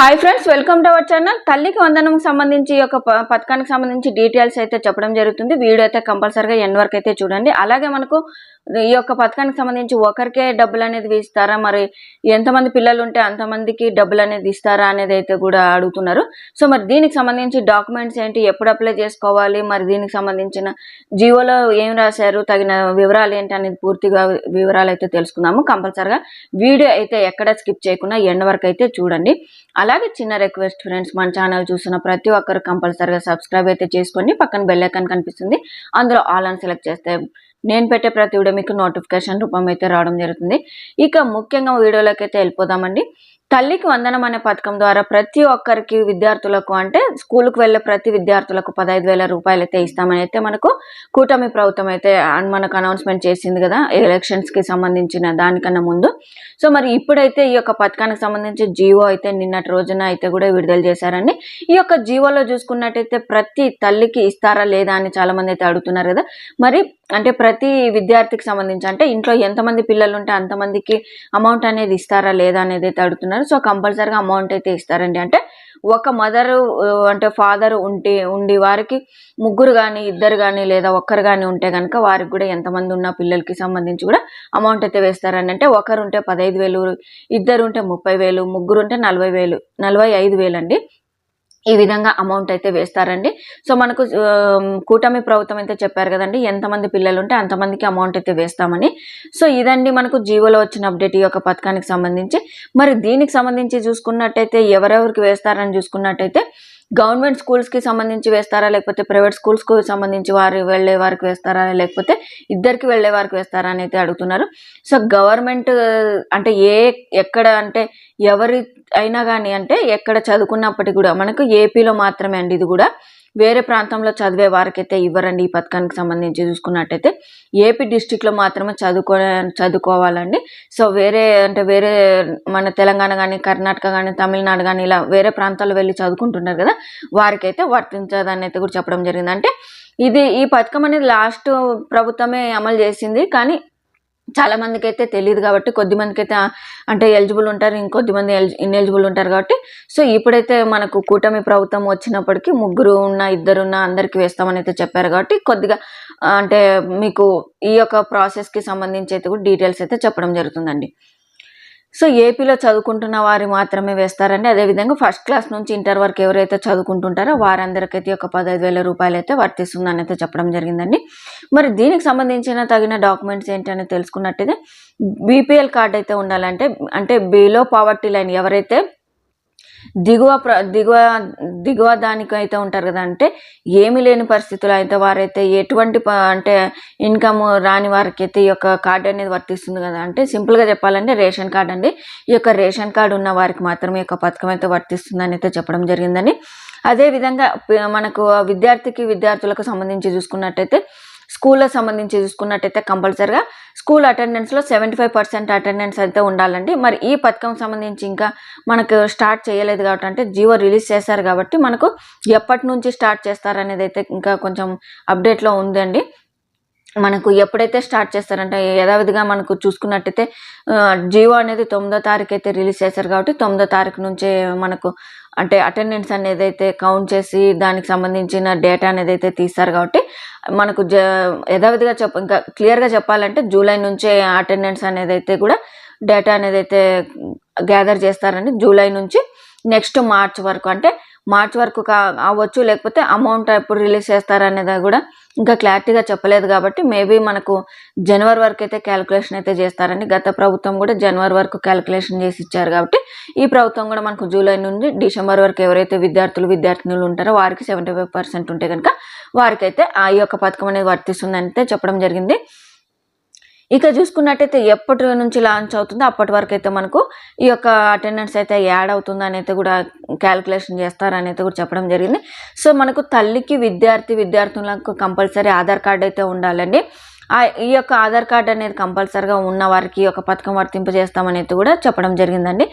Hi friends welcome to our channel. తల్లికి వందనం సంబంధించి ఈ యొక్క ప- పథకానికి సంబంధించి డీటెయిల్స్ అయితే చెప్పడం జరుగుతుంది. వీడియో అయితే కంపల్సరిగా ఎన్ వరకు అయితే చూడండి. అలాగే మనకు ఈ యొక్క పథకానికి సంబంధించి ఒకరికే డబ్బులు అనేది ఇస్తారా మరి ఎంతమంది పిల్లలు ఉంటే అంతమందికి డబ్బులు అనేది ఇస్తారా అనేది అయితే కూడా అడుగుతున్నారు. సో మరి దీనికి సంబంధించి డాక్యుమెంట్స్ ఏంటి? ఎప్పుడు అప్లై చేసుకోవాలి? మరి దీనికి సంబంధించిన జియోలో ఏం రాశారు? తగిన వివరాలు ఏంటి అనేది పూర్తిగా వివరాలు అయితే తెలుసుకుందాము. కంపల్సరిగా వీడియో అయితే ఎక్కడ స్కిప్ చేయకుండా ఎండ్ వరకు అయితే చూడండి. అలాగే చిన్న రిక్వెస్ట్ ఫ్రెండ్స్ మన ఛానల్ చూసిన ప్రతి ఒక్కరు కంపల్సరిగా సబ్స్క్రైబ్ అయితే చేసుకోండి పక్కన బెల్ ఐకాన్ కనిపిస్తుంది. అందులో ఆల్ అని సెలెక్ట్ చేస్తే నేను పెట్టే ప్రతి వీడియో మీకు నోటిఫికేషన్ రూపం అయితే రావడం జరుగుతుంది. ఇక ముఖ్యంగా వీడియోలోకి అయితే వెళ్ళిపోదామండి. తల్లికి వందనం అనే పథకం ద్వారా ప్రతి ఒక్కరికి విద్యార్థులకు అంటే స్కూల్కి వెళ్ళే ప్రతి విద్యార్థులకు పదహైదు వేల రూపాయలు అయితే ఇస్తామని అయితే మనకు కూటమి ప్రభుత్వం అయితే మనకు అనౌన్స్మెంట్ చేసింది కదా ఎలక్షన్స్కి సంబంధించిన దానికన్నా ముందు. సో మరి ఇప్పుడైతే ఈ యొక్క పథకానికి సంబంధించి జియో అయితే నిన్నటి రోజున అయితే కూడా విడుదల చేశారండి. ఈ యొక్క జియోలో చూసుకున్నట్టయితే ప్రతి తల్లికి ఇస్తారా లేదా అని చాలా మంది అయితే అడుగుతున్నారు కదా. మరి అంటే ప్రతి విద్యార్థికి సంబంధించి అంటే ఇంట్లో ఎంతమంది పిల్లలు ఉంటే అంతమందికి అమౌంట్ అనేది ఇస్తారా లేదా అనేది అయితే అడుగుతున్నారు. సో కంపల్సరీగా అమౌంట్ అయితే ఇస్తారండి. అంటే ఒక మదర్ అంటే ఫాదర్ ఉంటే ఉండి వారికి ముగ్గురు కానీ ఇద్దరు కానీ లేదా ఒక్కరు కానీ ఉంటే కనుక వారికి కూడా ఎంతమంది ఉన్న పిల్లలకి సంబంధించి కూడా అమౌంట్ అయితే వేస్తారని అంటే ఒకరు ఉంటే పదహైదు వేలు ఇద్దరు ఉంటే ముప్పై వేలు ముగ్గురు ఉంటే నలభై వేలు నలభై ఐదు వేలు అండి ఈ విధంగా అమౌంట్ అయితే వేస్తారండి. సో మనకు కూటమి ప్రభుత్వం అయితే చెప్పారు కదండి ఎంతమంది పిల్లలు ఉంటే అంతమందికి అమౌంట్ అయితే వేస్తామని. సో ఇదండి మనకు జీవోలో వచ్చిన అప్డేట్ ఈ యొక్క పథకానికి సంబంధించి. మరి దీనికి సంబంధించి చూసుకున్నట్టయితే ఎవరెవరికి వేస్తారని చూసుకున్నట్టయితే గవర్నమెంట్ స్కూల్స్కి సంబంధించి వేస్తారా? లేకపోతే ప్రైవేట్ స్కూల్స్కి సంబంధించి వారు వెళ్ళే వారికి వేస్తారా? లేకపోతే ఇద్దరికి వెళ్ళే వారికి వేస్తారా? అని అయితే అడుగుతున్నారు. సో గవర్నమెంట్ అంటే ఏ ఎక్కడ అంటే ఎవరి అయినా కానీ అంటే ఎక్కడ చదువుకున్నప్పటికీ కూడా మనకు ఏపీలో మాత్రమే అండి ఇది కూడా. వేరే ప్రాంతంలో చదివే వారికైతే ఇవ్వరండి ఈ పథకానికి సంబంధించి చూసుకున్నట్టయితే. ఏపీ డిస్టిక్లో మాత్రమే చదువుకో చదువుకోవాలండి. సో వేరే అంటే వేరే మన తెలంగాణ కానీ కర్ణాటక కానీ తమిళనాడు కానీ ఇలా వేరే ప్రాంతాల్లో వెళ్ళి చదువుకుంటున్నారు కదా వారికైతే వర్తించదని అయితే కూడా చెప్పడం జరిగింది. అంటే ఇది ఈ పథకం అనేది లాస్ట్ ప్రభుత్వమే అమలు చేసింది. కానీ చాలా మందికి అయితే తెలియదు కాబట్టి కొద్ది మందికి అయితే అంటే ఎలిజిబుల్ ఉంటారు ఇంకొద్ది మంది ఇన్ఎలిజిబుల్ ఉంటారు కాబట్టి. సో ఇప్పుడైతే మనకు కూటమి ప్రభుత్వం వచ్చినప్పటికీ ముగ్గురు ఉన్న ఇద్దరు ఉన్న అందరికి వేస్తామని అయితే చెప్పారు కాబట్టి కొద్దిగా అంటే మీకు ఈ యొక్క ప్రాసెస్కి సంబంధించి అయితే కూడా డీటెయిల్స్ అయితే చెప్పడం జరుగుతుందండి. సో ఏపీలో చదువుకుంటున్న వారు మాత్రమే వేస్తారండి. అదేవిధంగా ఫస్ట్ క్లాస్ నుంచి ఇంటర్ వరకు ఎవరైతే చదువుకుంటుంటారో వారందరికైతే ఒక పదహైదు వేల రూపాయలు అయితే వర్తిస్తుందని అయితే చెప్పడం జరిగిందండి. మరి దీనికి సంబంధించిన తగిన డాక్యుమెంట్స్ ఏంటి తెలుసుకున్నట్టయితే బీపీఎల్ కార్డ్ అయితే ఉండాలంటే అంటే బిలో పావర్టీ లైన్ ఎవరైతే దిగువ ప్ర దిగువ దిగువ దానికైతే ఉంటారు కదా అంటే ఏమీ లేని పరిస్థితులు అయితే వారైతే ఎటువంటి ప- అంటే ఇన్కమ్ రాని వారికి అయితే ఈ యొక్క కార్డు అనేది వర్తిస్తుంది కదా అంటే సింపుల్గా చెప్పాలంటే రేషన్ కార్డు అండి. ఈ యొక్క రేషన్ కార్డు ఉన్న వారికి మాత్రమే ఈ యొక్క పథకం అయితే వర్తిస్తుందని అయితే చెప్పడం జరిగిందని అదేవిధంగా మనకు విద్యార్థికి విద్యార్థులకు సంబంధించి చూసుకున్నట్టయితే స్కూల్లో సంబంధించి చూసుకున్నట్టయితే కంపల్సరిగా స్కూల్ అటెండెన్స్లో సెవెంటీ ఫైవ్ పర్సెంట్ అటెండెన్స్ అయితే ఉండాలండి. మరి ఈ పథకం సంబంధించి ఇంకా మనకు స్టార్ట్ చేయలేదు కాబట్టి అంటే జియో రిలీజ్ చేశారు కాబట్టి మనకు ఎప్పటి నుంచి స్టార్ట్ చేస్తారనేది అయితే ఇంకా కొంచెం అప్డేట్లో ఉందండి. మనకు ఎప్పుడైతే స్టార్ట్ చేస్తారంటే యథావిధిగా మనకు చూసుకున్నట్టయితే జియో అనేది తొమ్మిదో తారీఖు అయితే రిలీజ్ చేశారు కాబట్టి తొమ్మిదో తారీఖు నుంచే మనకు అంటే అటెండెన్స్ అనేది అయితే కౌంట్ చేసి దానికి సంబంధించిన డేటా అనేది అయితే తీస్తారు కాబట్టి మనకు జ యథావిధిగా చెప్ప ఇంకా క్లియర్గా చెప్పాలంటే జూలై నుంచే అటెండెన్స్ అనేది అయితే కూడా డేటా అనేది అయితే గ్యాదర్ చేస్తారని జూలై నుంచి నెక్స్ట్ మార్చ్ వరకు. అంటే మార్చ్ వరకు కా అవ్వచ్చు. లేకపోతే అమౌంట్ ఎప్పుడు రిలీజ్ చేస్తారనేది కూడా ఇంకా క్లారిటీగా చెప్పలేదు కాబట్టి మేబీ మనకు జనవరి వరకు అయితే క్యాలిక్యులేషన్ అయితే చేస్తారండి గత ప్రభుత్వం కూడా జనవరి వరకు క్యాలిక్యులేషన్ చేసి ఇచ్చారు కాబట్టి ఈ ప్రభుత్వం కూడా మనకు జూలై నుండి డిసెంబర్ వరకు ఎవరైతే విద్యార్థులు విద్యార్థినులు ఉంటారో వారికి సెవెంటీ ఫైవ్ పర్సెంట్ ఉంటే కనుక వారికైతే ఆ యొక్క పథకం అనేది వర్తిస్తుందంటే చెప్పడం జరిగింది. ఇక చూసుకున్నట్టయితే ఎప్పటి నుంచి లాంచ్ అవుతుందో అప్పటి వరకు అయితే మనకు ఈ యొక్క అటెండెన్స్ అయితే యాడ్ అవుతుంది అనేది కూడా క్యాలిక్యులేషన్ చేస్తారని అయితే కూడా చెప్పడం జరిగింది. సో మనకు తల్లికి విద్యార్థి విద్యార్థులకు కంపల్సరీ ఆధార్ కార్డ్ అయితే ఉండాలండి. ఈ యొక్క ఆధార్ కార్డు అనేది కంపల్సరిగా ఉన్న వారికి ఒక యొక్క పథకం వర్తింపజేస్తామనేది కూడా చెప్పడం జరిగిందండి.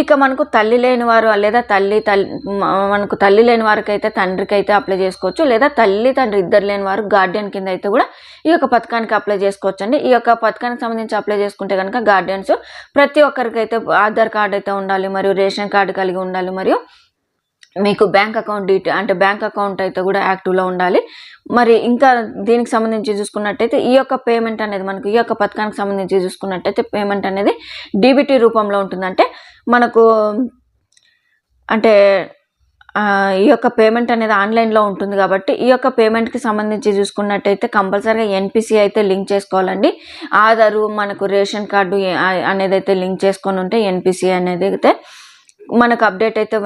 ఇక మనకు తల్లి లేని వారు లేదా తల్లి తల్లి మనకు తల్లి లేని వారికి అయితే తండ్రికి అయితే అప్లై చేసుకోవచ్చు. లేదా తల్లి తండ్రి ఇద్దరు లేని వారు గార్డియన్ కింద అయితే కూడా ఈ యొక్క పథకానికి అప్లై చేసుకోవచ్చు అండి ఈ యొక్క పథకానికి సంబంధించి అప్లై చేసుకుంటే కనుక గార్డియన్స్ ప్రతి ఒక్కరికైతే ఆధార్ కార్డు అయితే ఉండాలి మరియు రేషన్ కార్డు కలిగి ఉండాలి మరియు మీకు బ్యాంక్ అకౌంట్ డీటెయిల్ అంటే బ్యాంక్ అకౌంట్ అయితే కూడా యాక్టివ్లో ఉండాలి. మరి ఇంకా దీనికి సంబంధించి చూసుకున్నట్టయితే ఈ యొక్క పేమెంట్ అనేది మనకు ఈ యొక్క పథకానికి సంబంధించి చూసుకున్నట్టయితే పేమెంట్ అనేది డీబీటీ రూపంలో ఉంటుందంటే మనకు అంటే ఈ యొక్క పేమెంట్ అనేది ఆన్లైన్లో ఉంటుంది కాబట్టి ఈ యొక్క పేమెంట్కి సంబంధించి చూసుకున్నట్టయితే కంపల్సరీగా ఎన్పిసి అయితే లింక్ చేసుకోవాలండి. ఆధారు మనకు రేషన్ కార్డు అనేది అయితే లింక్ చేసుకొని ఉంటే ఎన్పిసి అనేది అయితే మనకు అప్డేట్ అయితే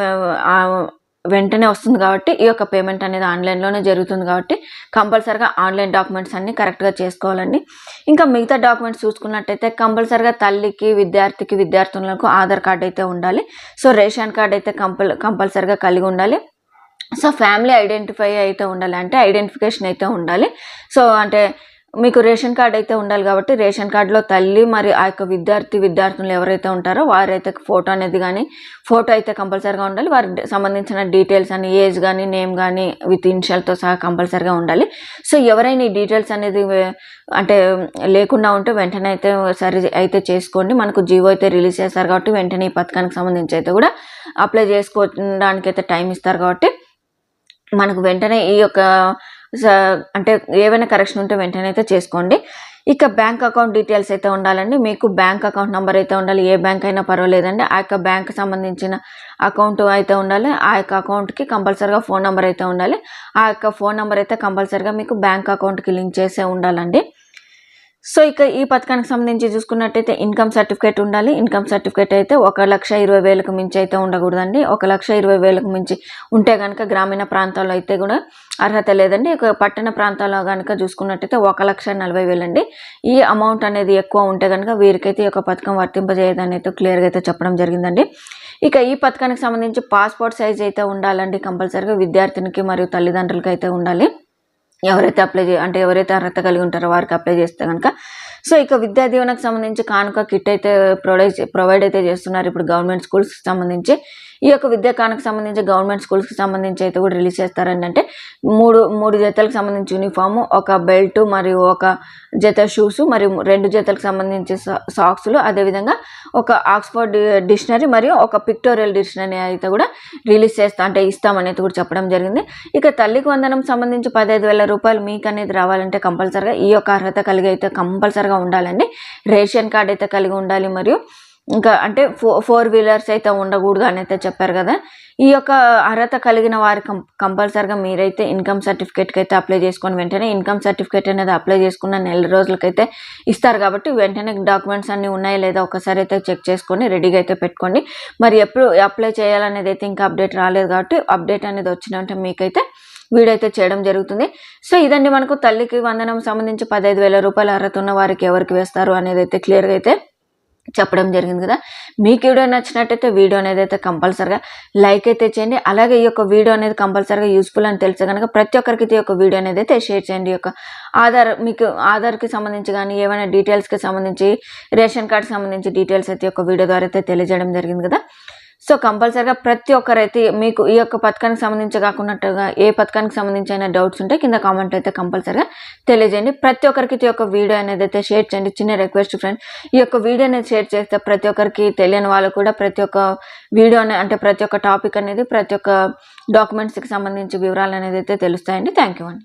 వెంటనే వస్తుంది కాబట్టి ఈ యొక్క పేమెంట్ అనేది ఆన్లైన్లోనే జరుగుతుంది కాబట్టి కంపల్సరిగా ఆన్లైన్ డాక్యుమెంట్స్ అన్నీ కరెక్ట్గా చేసుకోవాలండి. ఇంకా మిగతా డాక్యుమెంట్స్ చూసుకున్నట్టయితే కంపల్సరిగా తల్లికి విద్యార్థికి విద్యార్థులకు ఆధార్ కార్డ్ అయితే ఉండాలి. సో రేషన్ కార్డ్ అయితే కంపల్ కంపల్సరిగా కలిగి ఉండాలి. సో ఫ్యామిలీ ఐడెంటిఫై అయితే ఉండాలి. అంటే ఐడెంటిఫికేషన్ అయితే ఉండాలి. సో అంటే మీకు రేషన్ కార్డ్ అయితే ఉండాలి కాబట్టి రేషన్ కార్డులో తల్లి మరి ఆ యొక్క విద్యార్థి విద్యార్థులు ఎవరైతే ఉంటారో వారైతే ఫోటో అనేది కానీ ఫోటో అయితే కంపల్సరీగా ఉండాలి. వారికి సంబంధించిన డీటెయిల్స్ అని ఏజ్ కానీ నేమ్ కానీ విత్ ఇనిషియల్తో సహా కంపల్సరీగా ఉండాలి. సో ఎవరైనా ఈ డీటెయిల్స్ అనేది అంటే లేకుండా ఉంటే వెంటనే అయితే సరి అయితే చేసుకోండి. మనకు జీవో అయితే రిలీజ్ చేస్తారు కాబట్టి వెంటనే ఈ పథకానికి సంబంధించి అయితే కూడా అప్లై చేసుకోవడానికి అయితే టైం ఇస్తారు కాబట్టి మనకు వెంటనే ఈ యొక్క అంటే ఏవైనా కరెక్షన్ ఉంటే వెంటనే అయితే చేసుకోండి. ఇక బ్యాంక్ అకౌంట్ డీటెయిల్స్ అయితే ఉండాలండి. మీకు బ్యాంక్ అకౌంట్ నెంబర్ అయితే ఉండాలి. ఏ బ్యాంక్ అయినా పర్వాలేదండి. ఆ యొక్క బ్యాంక్ సంబంధించిన అకౌంట్ అయితే ఉండాలి. ఆ యొక్క అకౌంట్కి కంపల్సరీగా ఫోన్ నెంబర్ అయితే ఉండాలి. ఆ యొక్క ఫోన్ నెంబర్ అయితే కంపల్సరీగా మీకు బ్యాంక్ అకౌంట్కి లింక్ చేసే ఉండాలండి. సో ఇక ఈ పథకానికి సంబంధించి చూసుకున్నట్టయితే ఇన్కమ్ సర్టిఫికేట్ ఉండాలి. ఇన్కమ్ సర్టిఫికేట్ అయితే ఒక లక్ష ఇరవై వేలకు మించి అయితే ఉండకూడదండి. ఒక లక్ష ఇరవై వేలకు మించి ఉంటే కనుక గ్రామీణ ప్రాంతాల్లో అయితే కూడా అర్హత లేదండి. ఒక పట్టణ ప్రాంతాల్లో కనుక చూసుకున్నట్టయితే ఒక లక్ష నలభై వేలండి. ఈ అమౌంట్ అనేది ఎక్కువ ఉంటే కనుక వీరికైతే ఈ యొక్క పథకం వర్తింపజేయదని అయితే క్లియర్గా అయితే చెప్పడం జరిగిందండి. ఇక ఈ పథకానికి సంబంధించి పాస్పోర్ట్ సైజ్ అయితే ఉండాలండి కంపల్సరీగా విద్యార్థినికి మరియు తల్లిదండ్రులకి అయితే ఉండాలి. ఎవరైతే అప్లై అంటే ఎవరైతే అర్హత కలిగి ఉంటారో వారికి అప్లై చేస్తే కనుక సో ఇక విద్యా దీవెనకు సంబంధించి కానుక కిట్ అయితే ప్రొవైడ్ ప్రొవైడ్ అయితే చేస్తున్నారు ఇప్పుడు గవర్నమెంట్ స్కూల్స్కి సంబంధించి. ఈ యొక్క విద్యా కానుక సంబంధించి గవర్నమెంట్ స్కూల్స్కి సంబంధించి అయితే కూడా రిలీజ్ చేస్తారండి. అంటే మూడు మూడు జతలకు సంబంధించి యూనిఫాము ఒక బెల్ట్ మరియు ఒక జత షూస్ మరియు రెండు జతలకు సంబంధించి సాక్స్లు అదేవిధంగా ఒక ఆక్స్ఫర్డ్ డిక్షనరీ మరియు ఒక పిక్టోరియల్ డిక్షనరీ అయితే కూడా రిలీజ్ చేస్తా అంటే ఇస్తామనేది కూడా చెప్పడం జరిగింది. ఇక తల్లికి వందనం సంబంధించి పదహైదు వేల రూపాయలు మీకు అనేది రావాలంటే కంపల్సరిగా ఈ యొక్క అర్హత కలిగి అయితే కంపల్సరిగా ఉండాలండి. రేషన్ కార్డ్ అయితే కలిగి ఉండాలి మరియు ఇంకా అంటే ఫో ఫోర్ వీలర్స్ అయితే ఉండకూడదు అని అయితే చెప్పారు కదా. ఈ యొక్క అర్హత కలిగిన వారి కం కంపల్సరిగా మీరైతే ఇన్కమ్ సర్టిఫికేట్కి అయితే అప్లై చేసుకొని వెంటనే ఇన్కమ్ సర్టిఫికేట్ అనేది అప్లై చేసుకున్న నెల రోజులకైతే ఇస్తారు కాబట్టి వెంటనే డాక్యుమెంట్స్ అన్నీ ఉన్నాయా లేదా ఒకసారి అయితే చెక్ చేసుకొని రెడీగా అయితే పెట్టుకోండి. మరి ఎప్పుడు అప్లై చేయాలనేది అయితే ఇంకా అప్డేట్ రాలేదు కాబట్టి అప్డేట్ అనేది వచ్చినంటే మీకైతే వీడియో అయితే చేయడం జరుగుతుంది. సో ఇదండి మనకు తల్లికి వందనం సంబంధించి పదహైదు వేల రూపాయలు అర్హత ఉన్న వారికి ఎవరికి వేస్తారు అనేది అయితే క్లియర్గా అయితే చెప్పడం జరిగింది కదా. మీకు వీడియో నచ్చినట్టయితే వీడియో అనేది అయితే కంపల్సరిగా లైక్ అయితే చేయండి. అలాగే ఈ యొక్క వీడియో అనేది కంపల్సరిగా యూస్ఫుల్ అని తెలిసే కనుక ప్రతి ఒక్కరికి ఈ యొక్క వీడియో అనేది అయితే షేర్ చేయండి. ఈ యొక్క ఆధార్ మీకు ఆధార్కి సంబంధించి కానీ ఏమైనా డీటెయిల్స్కి సంబంధించి రేషన్ కార్డ్ సంబంధించి డీటెయిల్స్ అయితే ఈ యొక్క వీడియో ద్వారా అయితే తెలియజేయడం జరిగింది కదా. సో కంపల్సరిగా ప్రతి ఒక్కరైతే మీకు ఈ యొక్క పథకానికి సంబంధించి కాకున్నట్టుగా ఏ పథకానికి సంబంధించి అయినా డౌట్స్ ఉంటే కింద కామెంట్ అయితే కంపల్సరిగా తెలియజేయండి. ప్రతి ఒక్కరికి ఈ యొక్క వీడియో అనేది అయితే షేర్ చేయండి. చిన్న రిక్వెస్ట్ ఫ్రెండ్ ఈ యొక్క వీడియో అనేది షేర్ చేస్తే ప్రతి ఒక్కరికి తెలియని వాళ్ళు కూడా ప్రతి ఒక్క వీడియో అంటే ప్రతి ఒక్క టాపిక్ అనేది ప్రతి ఒక్క డాక్యుమెంట్స్కి సంబంధించి వివరాలు అనేది అయితే తెలుస్తాయండి. థ్యాంక్ యూ అండి.